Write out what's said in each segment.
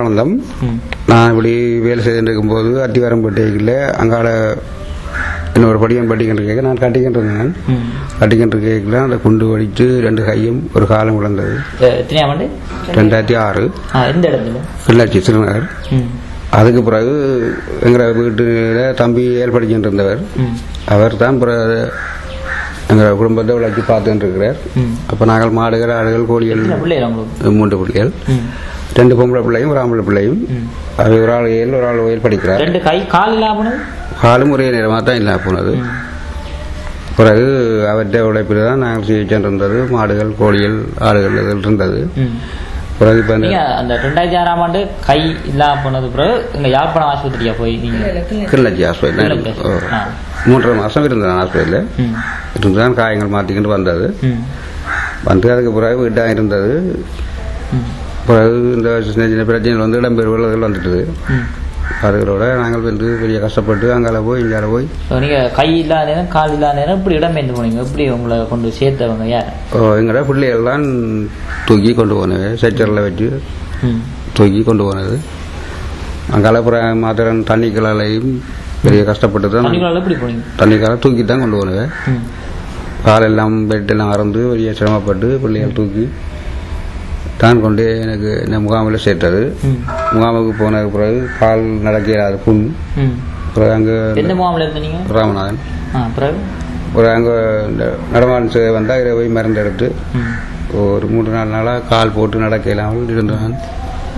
பேர் முருகானந்தம் ம். நான் இப்படி வேலை செய்துட்டு இருக்கும்போது அத்திவாரம்பேட்டையில் அங்கால இன்னொரு படியன் படிக்கின்ற கேட்க நான் கட்டிக்கிட்டு இருந்தேன் கட்டிக்கின்ற கேட்கல அந்த குண்டு வடித்து ரெண்டு கையும் ஒரு காலம் விழுந்தது ரெண்டாயிரத்தி ஆறு. கிள்ளாச்சி திருநகர் அதுக்கு பிறகு எங்கள் வீட்டில் தம்பி ஏற்படுத்திட்டு இருந்தவர் அவர் தான் பிறகு எங்கள் குடும்பத்தை விளக்கி பார்த்துட்டு இருக்கிறார். அப்போ நாங்கள் மாடுகள் ஆடுகள் கோழிகள் மூன்று பிள்ளைகள். ரெண்டு பொம்பளை பிள்ளையும் ஒரு ஆம்பளை பிள்ளையும். அது ஒரு ஆள் ஏழு ஒரு ஆள் ஓயில் படிக்கிறார் ரெண்டு கை கால் இல்லாம போனது? காலும் ஒரே நேரமாக தான் இல்லாம போனது. பிறகு அவற்றை உழைப்பில் தான் நாங்கள் சிகிச்சை இருந்தது. மாடுகள் கோழிகள் ஆடுகள் இதில் இருந்தது. பிறகு இப்போ அந்த ரெண்டாயிரத்தி ஆறாம் ஆண்டு கை இல்லாம போனது பிறகு இங்க யாழ்ப்பாணம் ஆஸ்பத்திரியா போய் நீங்க? கிள்ளச்சி ஹாஸ்பிட்டல் கிள்ளச்சி. ஆ. மூன்றரை மாதம் இருந்தேன் ஹாஸ்பிட்டலில் இருந்து தான் காயங்கள் மாற்றிக்கிட்டு வந்தது. வந்து அதுக்கு பிறகு வீட்டாக இருந்தது. பிறகு இந்த சின்ன சின்ன பிரச்சனைகள் வந்து இடம்பெறுவதில் வந்துட்டுது. அதுகளோட நாங்கள் வந்து பெரிய கஷ்டப்பட்டு அங்கால போய் இங்கால போய். So, நீங்க கை இல்லாத நேரம் கால் இல்லாத நேரம் இப்படி இடம்பெயர்ந்து போனீங்க? எப்படி உங்களை கொண்டு சேர்த்தவங்க யார்? எங்களோட பிள்ளைகள்லாம் தூக்கி கொண்டு போனது செச்சரில் வச்சு தூக்கி கொண்டு போனது. அங்கால அப்புறம் மாத்திரம் தண்ணிக்கலாலையும் பெரிய கஷ்டப்பட்டு தான் தண்ணிக்கால தூக்கி தான் கொண்டு போனது. காலெல்லாம் பெட் எல்லாம் அறந்து பெரிய சிரமப்பட்டு பிள்ளைகள் தூக்கி தான் கொண்டு எனக்கு இந்த முகாமில் சேர்த்தது. முகாமுக்கு போன பிறகு கால் நடக்க இயலாத புண். பிறகு அங்கே முகாமில் ராமநாதன். பிறகு? அங்கே இந்த நடமான் சேவை வந்தால் இதை போய் மருந்து எடுத்து ஒரு மூன்று நாலு நாளாக கால் போட்டு நடக்க இல்லாமல் இருந்தான்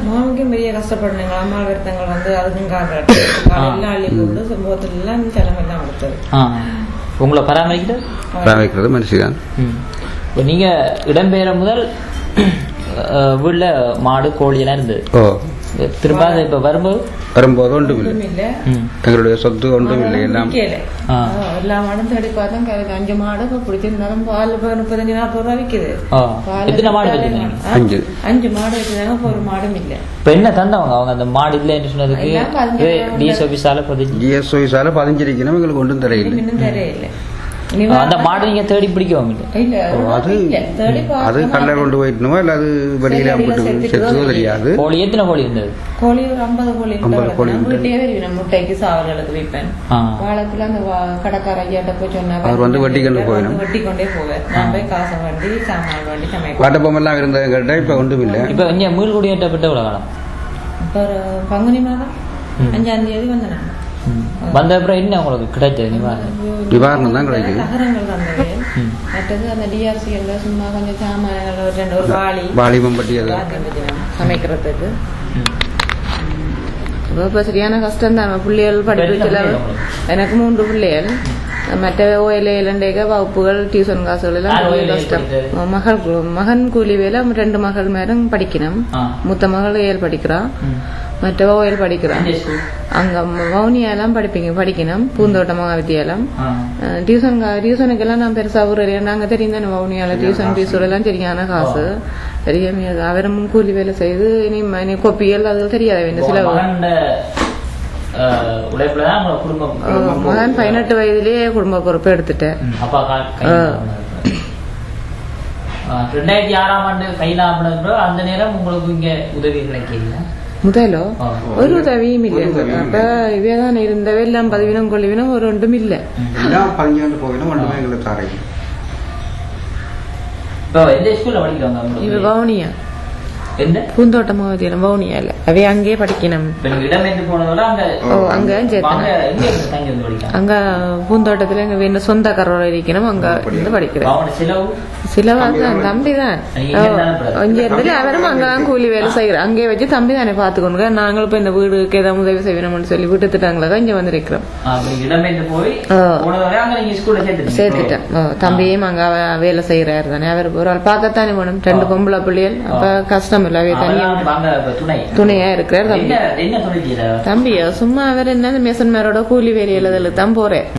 மாமிக்கும் பெரிய கஷ்டப்படுறீங்க அம்மா வருத்தங்கள் வந்து அதுக்கும் காக்காட்டு காலையில் அள்ளி போட்டு சம்பவத்துல எல்லாம் தலைமையெல்லாம் கொடுத்தது. ஆ. உங்களை பராமரிக்கிட்டு பராமரிக்கிறது மனுஷிதான். நீங்க இடம்பெயர முதல் வீட்ல மாடு கோழி எல்லாம் இருந்தது. திரும்ப அது இப்ப வரும்போது? வரும்போது ஒன்றும் இல்லை. எங்களுடைய சொத்து ஒன்றும் இல்லை எல்லாம். எல்லா மாடும் தேடி பார்த்தா கரைக்கு அஞ்சு மாடு இப்போ பிடிச்சிருந்தாலும் பால் முப்பத்தஞ்சு நாற்பது ரூபா விற்குது எத்தனை மாடு அஞ்சு. அஞ்சு. மாடு வச்சிருந்தாங்க இப்போ ஒரு மாடும் இல்லை. இப்ப என்ன தந்தவங்க? அவங்க அந்த மாடு இல்லைன்னு சொன்னதுக்கு பதினஞ்சு டிஎஸ் ஆபீஸால பதிஞ்சு. ஜிஎஸ் ஒய்ஸால பதிஞ்சிருக்கணும் எங்களுக்கு ஒன்றும் தெரியல. இன்னும் தெரியல. அந்த மாடு நீங்க தேடி ஓ, அது அது கடலை கொண்டு போயிட்டணுமா இல்லை அது வெளியில போட்டு செத்துதோ தெரியாது. கோழி எத்தனை கோழி இருந்தது? கோழி ஒரு ஐம்பது கோழி ஐம்பது கோழி முட்டைக்கு சாவல்களுக்கு வைப்பேன் ஆ. வாழைக்குள்ள அந்த கடைக்கார ஐயாட்ட போய் சொன்னா அவர் வந்து வெட்டி கொண்டு போயிடும். வெட்டி கொண்டே போவேன் நான் போய் காசை வண்டி சாமான் வண்டி சமைப்பேன். வாட்டப்பமெல்லாம் இருந்தது கேட்டால் இப்போ ஒன்றும் இல்லை இப்ப இங்க மீள் குடியேற்றப்பட்ட எவ்வளவு காலம் இப்போ ஒரு பங்குனி மாதம். அஞ்சாம் தேதி வந்தேன். வந்த அப்புறம் என்ன உங்களுக்கு கிடைச்சது நிவாரணம்? நிவாரணம் தான் கிடைக்குது. மற்றது அந்த டிஆர்சி எல்லாம் சும்மா கொஞ்சம் சாமான்கள் ஒரு ரெண்டு ஒரு வாளி. வாலிபம் பட்டி அது எல்லாத்தையும் வச்சுக்கணும் சமைக்கிறதுக்கு. இப்போ சரியான கஷ்டம் தான் பிள்ளைகள் படிப்பு எனக்கு மூன்று பிள்ளைகள். டியூஷன் யார் பெரிய OLA கஷ்டம் படிக்கிறது? மகள் மகன் கூலி வேலை ரெண்டு மகள் மேலும் படிக்கணும். மூத்த மகள் ஏழு படிக்கிறா ம். மற்றவ ஓயில் படிக்கிறா எந்த ஸ்கூல் அங்க வவுனியாலாம் படிப்பீங்க படிக்கணும் பூந்தோட்ட மகாவித்தியாலம் டியூஷன் டியூஷனுக்கெல்லாம் நான் பெருசா ஒரு நாங்க தெரியும் தானே வவுனியால டியூஷன் ஃபீஸோட எல்லாம் சரியான காசு பெரிய மிக அவரும் கூலி வேலை செய்து இனி கொப்பியல் அது தெரியாத வேண்டிய சில உழைப்புல தான் அஹ் மகன் பதினெட்டு வயதிலேயே குடும்ப பொறுப்பு எடுத்துட்டேன். அப்பா ரெண்டாயிரத்தி ஆறாம் ஆண்டு கையிலாப்பினது அந்த நேரம் உங்களுக்கு இங்க உதவி கிடைக்கல முதலோ. ஒரு உதவியும் இல்லை. அப்ப இவைதான் இருந்தவை எல்லாம் பதிவினம் கொள்ளிவினம் ஒரு ஒன்றும் இல்லை. எல்லாம் பதிஞ்சாண்டு போகணும் ஒன்றுமே எங்களுக்கு தரையும் இப்போ எந்த ஸ்கூல்ல படிக்கிறவங்க இவ? வவுனியா. எந்த பூந்தோட்ட மகாவித்தியாலம் வவுனியால அவை அங்கேயே படிக்கணும். அங்க ஓ அங்க அங்க அங்க பூந்தோட்டத்துல எங்க வேணும் சொந்த கரோட இருக்கணும் அங்க இருந்து படிக்கிறேன். அவனோட செலவு? சிலவாதான் தம்பி தான் நீங்க இங்க இருந்து அவரும் அங்கதான் கூலி வேலை செய்யறோம் அங்கே வச்சு தம்பி தானே பாத்துக்கொண்டு நாங்களும் இப்ப இந்த வீடுக்கு ஏதாவது உதவி செய்யணும்னு சொல்லி விட்டு திட்டாங்களா இங்க வந்து இருக்கிறோம் அங்க சேர்த்துட்டேன். தம்பியும் அங்க வேலை செய்யறாரு தானே. அவர் ஒரு ஆள் பார்க்கத்தானே வேணும் ரெண்டு பொம்பளை பிள்ளைகள். அப்ப கஷ்டம் இல்ல அவைய தனியா. அவர்தான் வாங்க இப்ப துணை. துணையா இருக்கிறார் தம்பி? தம்பியா சும்மா அவர் என்ன மெசன் மேரோட கூலி வேலையில தான் போறேன்.